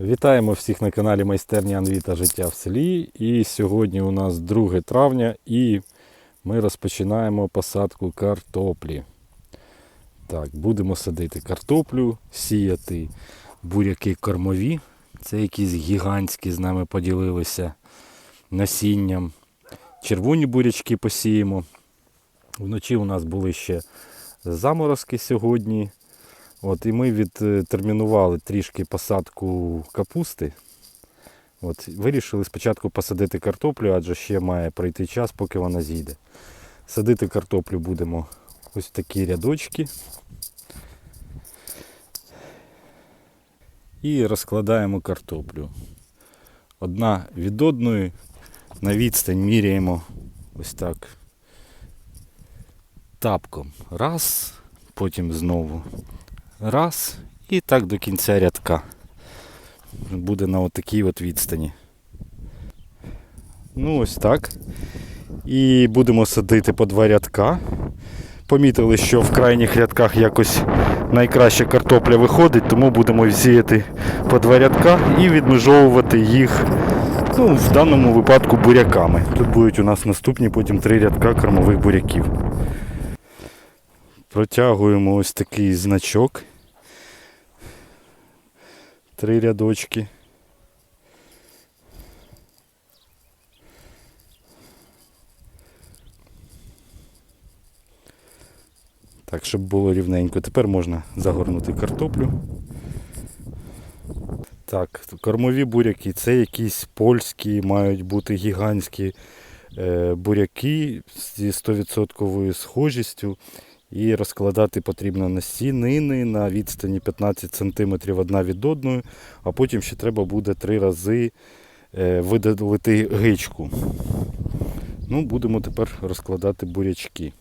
Вітаємо всіх на каналі Майстерня Анві та Життя в селі. І сьогодні у нас 2 травня і ми розпочинаємо посадку картоплі. Так, будемо садити картоплю, сіяти буряки кормові. Це якісь гігантські з нами поділилися насінням. Червоні бурячки посіємо. Вночі у нас були ще заморозки сьогодні. От, і ми відтермінували трішки посадку капусти. От, вирішили спочатку посадити картоплю, адже ще має пройти час, поки вона зійде. Садити картоплю будемо ось такі рядочки. І розкладаємо картоплю. Одна від одної на відстань міряємо ось так тапком. Раз, потім знову Раз. І так до кінця рядка. Буде на отакій от відстані. Ну ось так. І будемо садити по два рядка. Помітили, що в крайніх рядках якось найкраща картопля виходить, тому будемо сіяти по два рядка і відмежовувати їх ну, в даному випадку буряками. Тут будуть у нас наступні потім три рядка кормових буряків. Протягуємо ось такий значок. Три рядочки. Так, щоб було рівненько. Тепер можна загорнути картоплю. Так, кормові буряки це якісь польські, мають бути гігантські е, буряки зі 100% схожістю. І розкладати потрібно на стінини на відстані 15 см одна від одної, а потім ще треба буде три рази е, видалити гичку. Ну, Будемо тепер розкладати бурячки.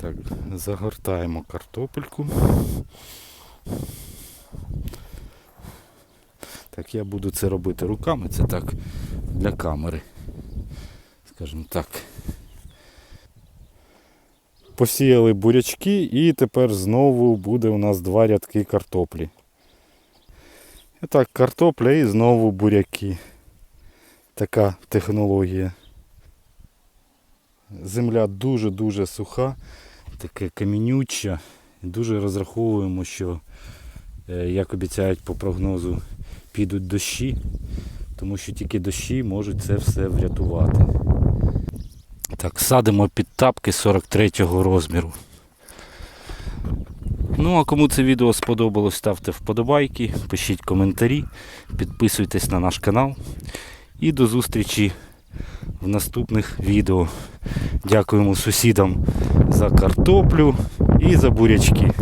Так, загортаємо картопельку. Так, я буду це робити руками, це так для камери скажімо так. Посіяли бурячки і тепер знову буде у нас два рядки картоплі. І так, картопля і знову буряки. Така технологія. Земля дуже-дуже суха, таке камінюча. Дуже розраховуємо, що, е, як обіцяють по прогнозу, підуть дощі, тому що тільки дощі можуть це все врятувати. Так, садимо під тапки 43-го розміру. Ну, а кому це відео сподобалось, ставте вподобайки, пишіть коментарі, підписуйтесь на наш канал. І до зустрічі в наступних відео. Дякуємо сусідам за картоплю і за бурячки.